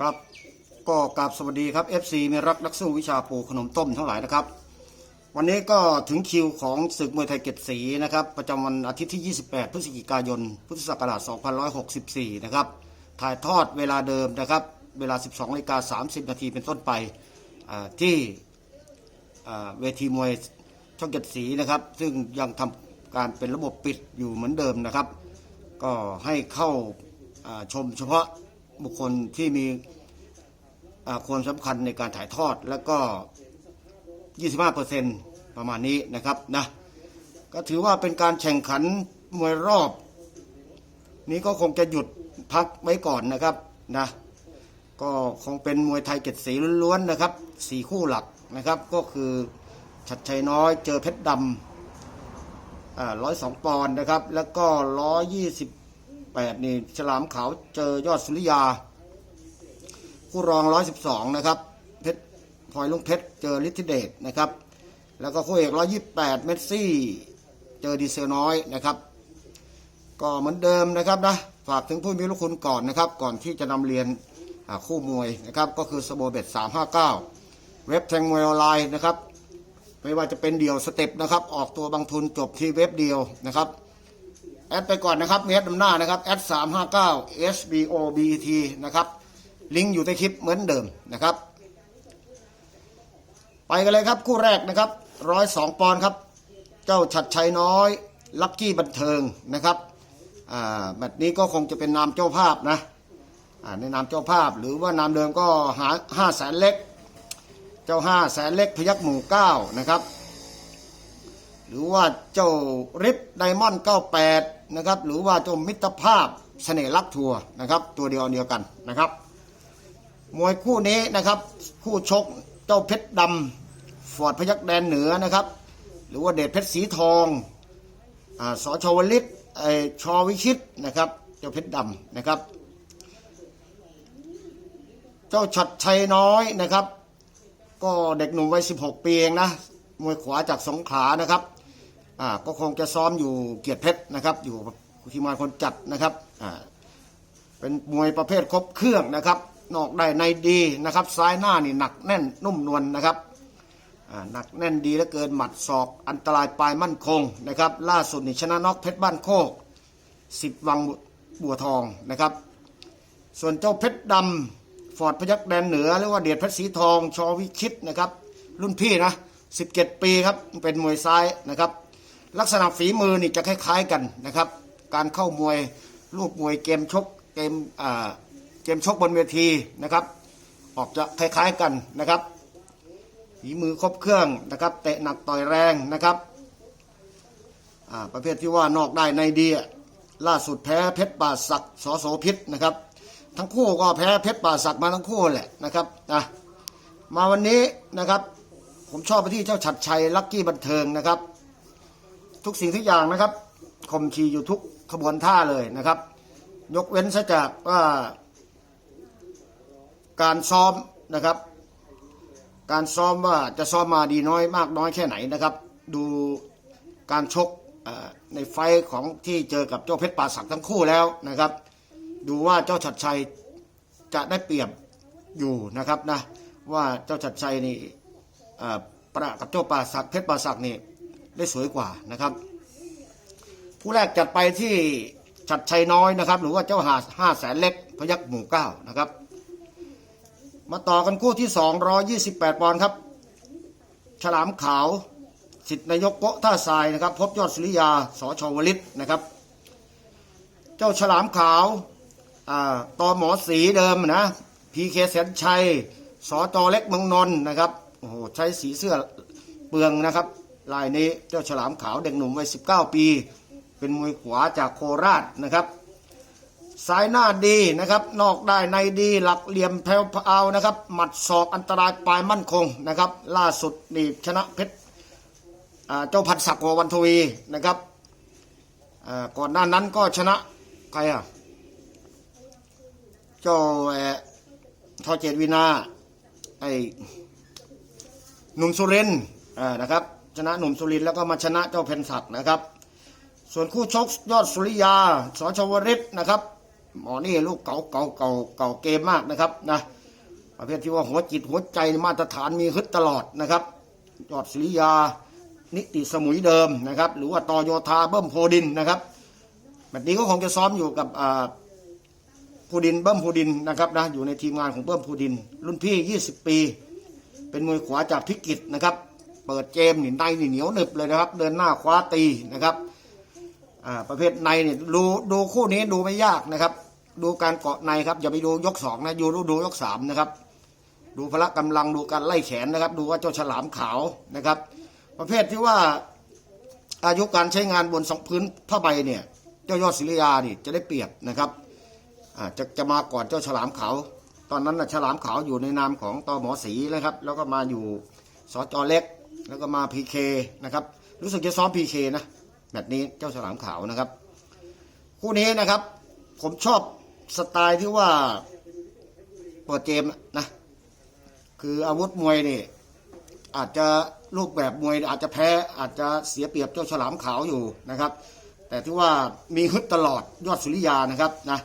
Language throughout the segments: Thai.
ครับก็กราบสวัสดีครับ FC มีรักนักสู้วิชาปูขนมต้มทั้งหลายนะครับ วันนี้ก็ถึงคิวของศึกมวยไทยเกตสีนะครับ ประจำวันอาทิตย์ที่ 28 พฤศจิกายน พุทธศักราช2564 นะครับ ถ่ายทอดเวลาเดิมนะครับ เวลา 12นาฬิกา30 นาทีเป็นต้นไปที่เวทีมวยช่องเกตสีนะครับ ซึ่งยังทำการเป็นระบบปิดอยู่เหมือนเดิมนะครับ ก็ให้เข้าชมเฉพาะ บุคคลที่มีความสำคัญในการถ่ายทอดแล้วก็ 25%ประมาณนี้นะครับนะก็ถือว่าเป็นการแข่งขันมวยรอบ นี้ก็คงจะหยุดพักไว้ก่อนนะครับนะก็คงเป็นมวยไทยเจ็ดสีล้วนๆนะครับสี่คู่หลักนะครับ ก็คือชัดชัยน้อยเจอเพชรดำร้อยสองปอนด์นะครับ แล้วก็ร้อยยี่สิบ แปดนี่ฉลามขาวเจอยอดสุริยา คู่รองร้อยสิบสองนะครับ เพชรพลอยลุงเพชรเจอฤทธิเดชนะครับ แล้วก็คู่เอกร้อยี่แปดเมสซี่ เจอดีเซลน้อยนะครับก็เหมือนเดิมนะครับนะฝากถึงผู้มีลูกคุณก่อนนะครับ ก่อนที่จะนำเรียนคู่มวยนะครับ ก็คือสโบเบ็ดสามห้าเก้าเว็บแทงมวยออนไลน์นะครับ ไม่ว่าจะเป็นเดี่ยวสเต็ปนะครับ ออกตัวบางทุนจบที่เว็บเดียวนะครับ อดไปก่อนนะครับเมสดำหน้านะครับแอดสามห้าเก้า SBOBT นะครับลิงก์อยู่ในคลิปเหมือนเดิมนะครับ ไปกันเลยครับคู่แรกนะครับร้อยสองปอนด์ครับ เจ้าชัดชัยน้อย ลักกี้บันเทิงนะครับอ่าแบบนี้ก็คงจะเป็นนามเจ้าภาพนะอ่าในนามเจ้าภาพ หรือว่านามเดิมก็หาห้าแสนเล็ก เจ้าห้าแสนเล็กพยักหมู่เก้านะครับ หรือว่าเจ้าริปไดมอนด์เก้าแปด นะครับ หรือว่าเจ้ามิตรภาพเสน่ห์ลักทัวร์นะครับ ตัวเดียวเดียวกันนะครับ มวยคู่นี้นะครับ คู่ชกเจ้าเพชรดำฟอร์ดพยักแดนเหนือนะครับ หรือว่าเดชเพชรสีทองอาสชวลิตไอชอวิชิตนะครับ เจ้าเพชรดำนะครับ เจ้าชัดชัยน้อยนะครับ ก็เด็กหนุ่มวัย 16 ปีเองนะมวยขวาจากสงขลานะครับ อ่าก็คงจะซ้อมอยู่เกียรติเพชรนะครับอยู่ทีมงานคนจัดนะครับอ่าเป็นมวยประเภทครบเครื่องนะครับ นอกได้ในดีนะครับซ้ายหน้านี่หนักแน่นนุ่มนวลนะครับอ่าหนักแน่นดีเหลือเกินหมัดศอกอันตรายปลายมั่นคงนะครับล่าสุดนี่ชนะน็อกเพชรบ้านโคกสิบวังบัวทองนะครับ ส่วนเจ้าเพชรดำฟอร์ดพยักแดนเหนือหรือว่าเดียดเพชรสีทองชอวิชิตนะครับรุ่นพี่นะ17 ปีครับเป็นมวยซ้ายนะครับ ลักษณะฝีมือนี่จะคล้าย ๆกันนะครับ การเข้ามวยรูปมวยเกมชกเกมอ่าเกมชกบนเวทีนะครับ ออกจะคล้ายๆกันนะครับฝีมือครบเครื่องนะครับ เตะหนักต่อยแรงนะครับประเภทที่ว่านอกได้ในดีล่าสุดแพ้เพชรป่าศักดิ์สอโสพิษนะครับ ทั้งคู่ก็แพ้เพชรป่าศักดิ์มาทั้งคู่แหละนะครับนะมาวันนี้นะครับ ผมชอบไปที่เจ้าฉัดชัยลักกี้บันเทิงนะครับ ทุกสิ่งทุกอย่างนะครับข่มชีอยู่ทุกขบวนท่าเลยนะครับ ยกเว้นซะจากว่าการซ้อมนะครับ การซ้อมว่าจะซ้อมมาดีน้อยมากน้อยแค่ไหนนะครับ ดูการชกในไฟของที่เจอกับเจ้าเพชรป่าศักดิ์ทั้งคู่แล้วนะครับ ดูว่าเจ้าชัดชัยจะได้เปรียบอยู่นะครับนะว่าเจ้าชัดชัยนี่ประกับเจ้าป่าศักดิ์เพชรป่าศักดิ์นี่ ได้สวยกว่านะครับ ผู้แรกจัดไปที่ชัดชัยน้อยนะครับ หรือว่าเจ้าหาห้าแสนเล็กพยักหมู่เก้านะครับ มาต่อกันคู่ที่228ปอนด์ครับ ฉลามขาวสิทธินายกโกะท่าทรายนะครับ พบยอดสุริยาสชวลิตนะครับ เจ้าฉลามขาวอ่าตอหมอสีเดิมนะพีเคแสนชัยสจเล็กเมืองนนท์นะครับโอ้โหใช้สีเสื้อเปลืองนะครับ ลายนี้เจ้าฉลามขาวเด็กหนุ่มวัย19 ปี เป็นมวยขวาจากโคราชนะครับสายหน้าดีนะครับ นอกได้ในดีหลักเหลี่ยมแผ่วพราวนะครับ หมัดศอกอันตรายปลายมั่นคงนะครับ ล่าสุดนี่ชนะเพชรเจ้าพันศักดิ์วันทวีนะครับก่อนหน้านั้นก็ชนะใครอะเจ้าเอทอเจตวินาไอ้หนุ่มสุรินนะครับ ชนะหนุ่มสุรินแล้วก็มาชนะเจ้าเพนศักดิ์นะครับ ส่วนคู่ชกยอดสุริยาสชวริตนะครับหมอนี่ลูกเก่าเก่าเก่าเก่าเกมมากนะครับนะประเภทที่ว่าหัวจิตหัวใจมาตรฐานมีฮึดตลอดนะครับยอดศิริยานิติสมุยเดิมนะครับ หรือว่าตอโยธาเบิ้มโพดินนะครับแบบนี้ก็คงจะซ้อมอยู่กับอ่าภูดินเบิ้มภูดินนะครับนะอยู่ในทีมงานของเบิ้มภูดิน รุ่นพี่ 20 ปี เป็นมวยขวาจากพิกิตนะครับ เปิดเจมนี่ในนี่เหนียวหนึบเลยนะครับ เดินหน้าคว้าตีนะครับอ่าประเภทในเนี่ยดูดูคู่นี้ดูไม่ยากนะครับ ดูการเกาะในครับอย่าไปดูยกสองนะดูดูดูยกสามนะครับ ดูพละกำลังดูการไล่แขนนะครับ ดูว่าเจ้าฉลามขาวนะครับ ประเภทที่ว่าอายุการใช้งานบนสองพื้นผ้าใบเนี่ย เจ้ายอดศิริยานี่จะได้เปรียบนะครับอ่าจะจะมาก่อนเจ้าฉลามขาวตอนนั้นนะฉลามขาวอยู่ในนามของตอหมอสีนะครับ แล้วก็มาอยู่สจเล็ก แล้วก็มาพีเคนะครับรู้สึกจะซ้อมพีเคนะแบบนี้เจ้าฉลามขาวนะครับ คู่นี้นะครับ ผมชอบสไตล์ที่ว่าเปิดเกมนะคืออาวุธมวยนี่อาจจะรูปแบบมวยอาจจะแพ้อาจจะเสียเปรียบเจ้าฉลามขาวอยู่นะครับ แต่ที่ว่ามีฮึดตลอดยอดสุริยานะครับนะ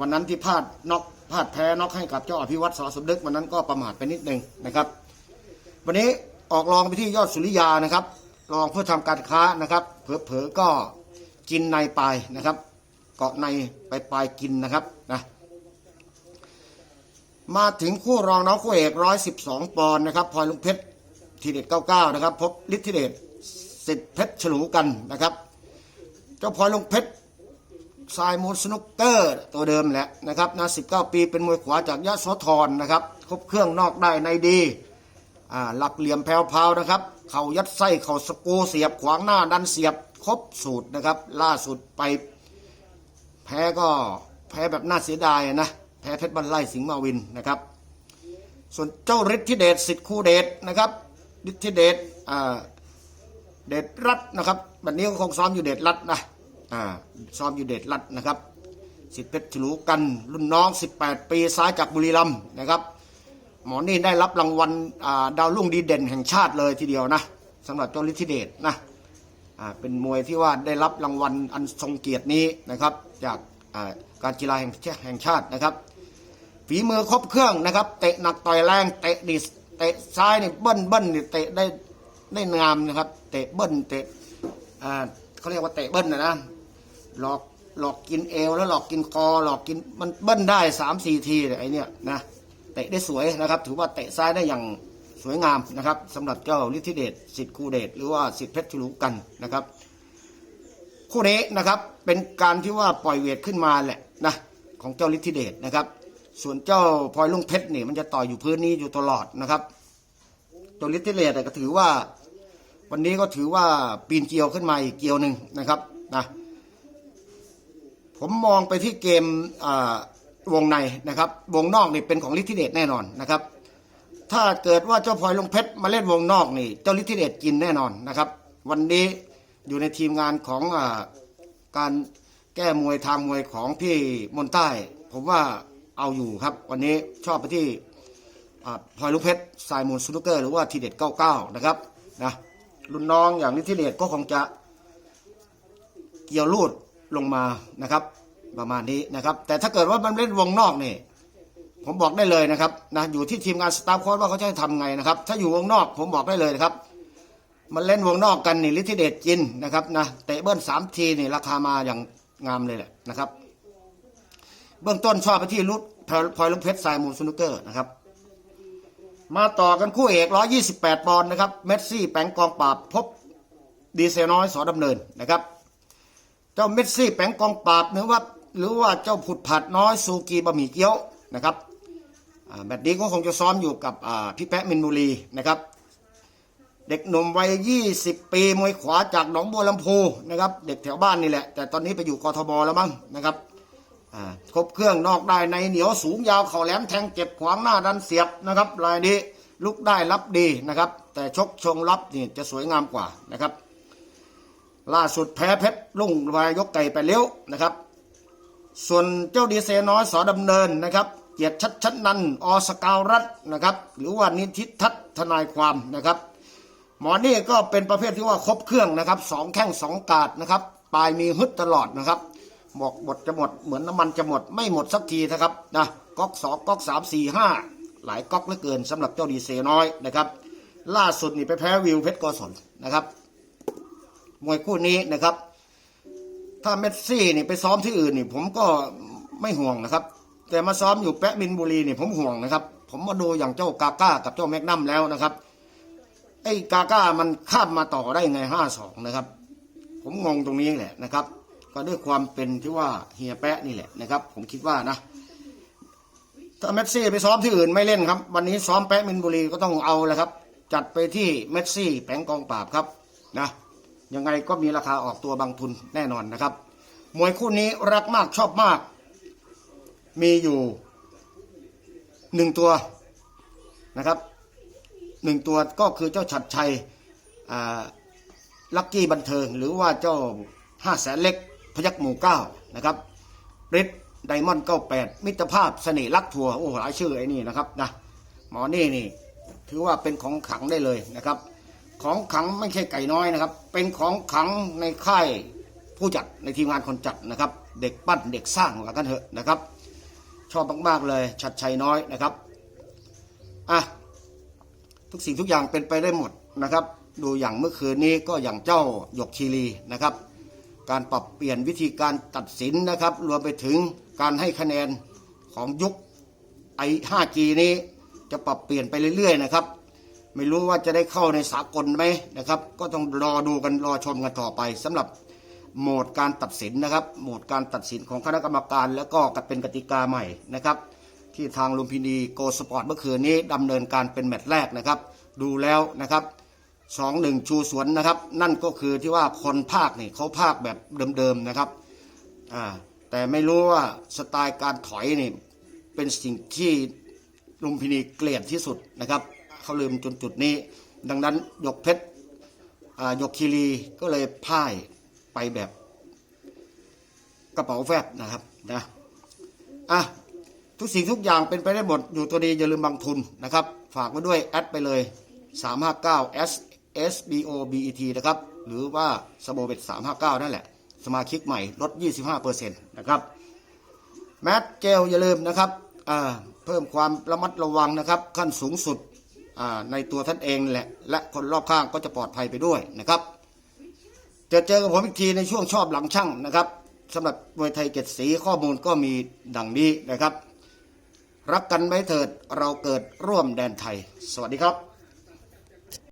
วันนั้นที่พลาดน็อกพลาดแพ้น็อกให้กับเจ้าอภิวัตสอสมดึกวันนั้นก็ประมาทไปนิดนึงนะครับ วันนี้ ออกรองไปที่ยอดสุริยานะครับรองเพื่อทำการค้านะครับเผลอๆก็กินในปลายนะครับ เกาะในไปปลายกินนะครับนะมาถึงคู่รองน้องคู่เอกร้อยสิบสองปอนด์นะครับพลอยลุงเพชรทีเด็ดเก้าเก้านะครับ พบฤทธิเดชสิทธิเพชรฉลูกันนะครับ เจ้าพลอยลุงเพชรสายมูลสนุกเกอร์ตัวเดิมแหละนะครับนะสิบเก้าปีเป็นมวยขวาจากยะโสธรนะครับ ครบเครื่องนอกได้ในดี หลักเหลี่ยมแผ่วๆนะครับ เข่ายัดไส้เข่าสกูเสียบขวางหน้าดันเสียบครบสูตรนะครับ ล่าสุดไป แพ้ก็แพ้แบบน่าเสียดายนะแพ้เพชรบันไลสิงห์มาวินนะครับ ส่วนเจ้าฤทธิเดชสิทธิคู่เดชนะครับฤทธิเดชเดชรัตน์นะครับแบบนี้ก็คงซ้อมอยู่เดชรัตน์นะซ้อมอยู่เดชรัตน์นะครับสิทธิเพชรฉลูกันรุ่นน้อง 18 ปีซ้ายจากบุรีรัมย์นะครับ หมอนี่ได้รับรางวัลดาวรุ่งดีเด่นแห่งชาติเลยทีเดียวนะสำหรับเจ้าฤทธิเดชนะเป็นมวยที่ว่าได้รับรางวัลอันทรงเกียรตินี้นะครับ จากการกีฬาแห่งชาแห่งชาตินะครับฝีมือครบเครื่องนะครับ เตะหนักต่อยแรงเตะดิสเตะซ้ายนี่เบิ้ลเบิ้ลนี่เตะได้ได้งามนะครับ เตะเบิ้ลเตะเขาเรียกว่าเตะเบิ้ลนะนะหลอกหลอกกินเอวแล้วหลอกกินคอหลอกกินมันเบิ้ลได้สามสี่ทีเนี่ยไอเนี่ยนะ เตะได้สวยนะครับ ถือว่าเตะซ้ายได้อย่างสวยงามนะครับสำหรับเจ้าฤทธิเดชสิทธิ์คูเดชหรือว่าสิทธิเพชรชุลุกันนะครับคู่นี้นะครับเป็นการที่ว่าปล่อยเวทขึ้นมาแหละนะของเจ้าฤทธิเดชนะครับ ส่วนเจ้าพลอยลุงเพชรเนี่ยมันจะต่อยอยู่พื้นนี้อยู่ตลอดนะครับเจ้าฤทธิเดชก็ถือว่า วันนี้ก็ถือว่าปีนเกลียวขึ้นมาอีกเกลียวหนึ่งนะครับนะผมมองไปที่เกมอ่า วงในนะครับ วงนอกนี่เป็นของฤทธิเดชแน่นอนนะครับ ถ้าเกิดว่าเจ้าพลอยลงเพชรมาเล่นวงนอกนี่ เจ้าฤทธิเดชกินแน่นอนนะครับ วันนี้อยู่ในทีมงานของอการแก้มวยทางมวยของพี่มนใต้ ผมว่าเอาอยู่ครับ วันนี้ชอบไปที่พลอยลุงเพชรสายมูลซูนุกเกอร์หรือว่าทีเด็ด99 นะครับนะรุ่นน้องอย่างฤทธิเดชก็คงจะเกี่ยวลูดลงมานะครับ ประมาณนี้นะครับ แต่ถ้าเกิดว่ามันเล่นวงนอกนี่ผมบอกได้เลยนะครับนะอยู่ที่ทีมงานสตาฟโค้ชว่าเขาจะให้ทำไงนะครับ ถ้าอยู่วงนอกผมบอกได้เลยนะครับ มันเล่นวงนอกกันนี่ฤทธิเดชกินนะครับนะเตะเบิ้ลสามทีนี่ราคามาอย่างงามเลยแหละนะครับ เบื้องต้นชอบไปที่รุดพลอยลุงเพชรสายมูลสนุกเกอร์นะครับ มาต่อกันคู่เอก 128 ปอนด์นะครับ เมสซี่แปงกองปราบพบดีเซลน้อยสอดำเนินนะครับ เจ้าเมสซี่แปงกองปราบหรือว่า หรือว่าเจ้าผุดผัดน้อยซูกีบะหมี่เกี๊ยวนะครับแบบนี้ก็คงจะซ้อมอยู่กับพี่แปะมินบุรีนะครับ เด็กหนุ่มวัย 20 ปีมวยขวาจากหนองบัวลำพูนะครับ เด็กแถวบ้านนี่แหละ แต่ตอนนี้ไปอยู่กทบแล้วมั้งนะครับครบเครื่องนอกได้ในเหนียวสูงยาวเข่าแหลมแทงเจ็บขวางหน้าดันเสียบนะครับรายนี้ลุกได้รับดีนะครับ แต่ชกชงรับนี่จะสวยงามกว่านะครับ ล่าสุดแพ้เพชรลุ่งวายยกไก่ไปเลี้ยวนะครับ ส่วนเจ้าดีเซน้อยสอดำเนินนะครับ เกียรติชัดชัดนันอสกาวรัตนะครับ หรือว่านิทิทัศทนายความนะครับ หมอนี่ก็เป็นประเภทที่ว่าครบเครื่องนะครับสองแข้งสองกาดนะครับปลายมีฮึดตลอดนะครับบอกหมดจะหมดเหมือนน้ำมันจะหมดไม่หมดสักทีนะครับนะก๊อกสองก๊อกสามสี่ห้าหลายก๊อกเหลือเกินสำหรับเจ้าดีเซน้อยนะครับ ล่าสุดนี่ไปแพ้วิวเพชรกอสนนะครับมวยคู่นี้นะครับ ถ้าเมสซี่นี่ไปซ้อมที่อื่นนี่ ผมก็ไม่ห่วงนะครับ แต่มาซ้อมอยู่แปะมินบุรีนี่ผมห่วงนะครับ ผมมาดูอย่างเจ้ากาก้ากับเจ้าแมกนัมแล้วนะครับ ไอ้กาก้ามันข้ามมาต่อได้ไงห้าสองนะครับ ผมงงตรงนี้แหละนะครับ ก็ด้วยความเป็นที่ว่าเฮียแปะนี่แหละนะครับ ผมคิดว่านะถ้าเมสซี่ไปซ้อมที่อื่นไม่เล่นครับ วันนี้ซ้อมแปะมินบุรีก็ต้องเอาแหละครับ จัดไปที่เมสซี่แผงกองปราบครับนะ ยังไงก็มีราคาออกตัวบางทุนแน่นอนนะครับ มวยคู่นี้รักมากชอบมาก มีอยู่หนึ่งตัวนะครับหนึ่งตัวก็คือเจ้าฉัดชัยลักกี้บันเทิง หรือว่าเจ้าห้าแสนเล็กพยักหมู่เก้านะครับริดไดมอนด์เก้าแปดมิตรภาพเสน่ห์ลักทัวร์โอ้หลายชื่อไอ้นี่นะครับนะหมอนี่นี่ ถือว่าเป็นของขังได้เลยนะครับ ของขังไม่ใช่ไก่น้อยนะครับ เป็นของขังในค่ายผู้จัดในทีมงานคนจัดนะครับ เด็กปั้นเด็กสร้างว่ากันเถอะนะครับ ชอบมากๆเลยชัดชัยน้อยนะครับอะทุกสิ่งทุกอย่างเป็นไปได้หมดนะครับ ดูอย่างเมื่อคืนนี้ก็อย่างเจ้าหยกคีรีนะครับ การปรับเปลี่ยนวิธีการตัดสินนะครับ รวมไปถึงการให้คะแนนของยุคไอ 5G นี้จะปรับเปลี่ยนไปเรื่อยๆนะครับ ไม่รู้ว่าจะได้เข้าในสากลไหมนะครับ ก็ต้องรอดูกันรอชมกันต่อไปสำหรับโหมดการตัดสินนะครับ โหมดการตัดสินของคณะกรรมการ แล้วก็เป็นกติกาใหม่นะครับ ที่ทางลุมพินีโกสปอร์ตเมื่อคืนนี้ดำเนินการเป็นแมตช์แรกนะครับ ดูแล้วนะครับสองหนึ่งชูสวนนะครับ นั่นก็คือที่ว่าคนภาคนี่เขาภาคแบบเดิมๆนะครับอ่าแต่ไม่รู้ว่าสไตล์การถอยนี่เป็นสิ่งที่ลุมพินีเกลียดที่สุดนะครับ เขาลืมจนจุดนี้ ดังนั้นยกเพชรอ่ายกคีรีก็เลยพ่ายไปแบบกระเป๋าแฟบนะครับนะอะทุกสิ่งทุกอย่างเป็นไปได้หมด อยู่ตัวดีอย่าลืมบางทุนนะครับ ฝากไว้ด้วย แอดไปเลย 359 S S B O B E T นะครับ หรือว่าสโบเบต359 นั่นแหละ สมาชิกใหม่ลด 25%นะครับ แมทเจลอย่าลืมนะครับอ่าเพิ่มความระมัดระวังนะครับ ขั้นสูงสุด ในตัวท่านเองแหละ และคนรอบข้างก็จะปลอดภัยไปด้วยนะครับ จะเจอกับผมอีกทีในช่วงชอบหลังช่างนะครับสำหรับมวยไทยเจ็ดสีข้อมูลก็มีดังนี้นะครับ รักกันไว้เถิดเราเกิดร่วมแดนไทย สวัสดีครับ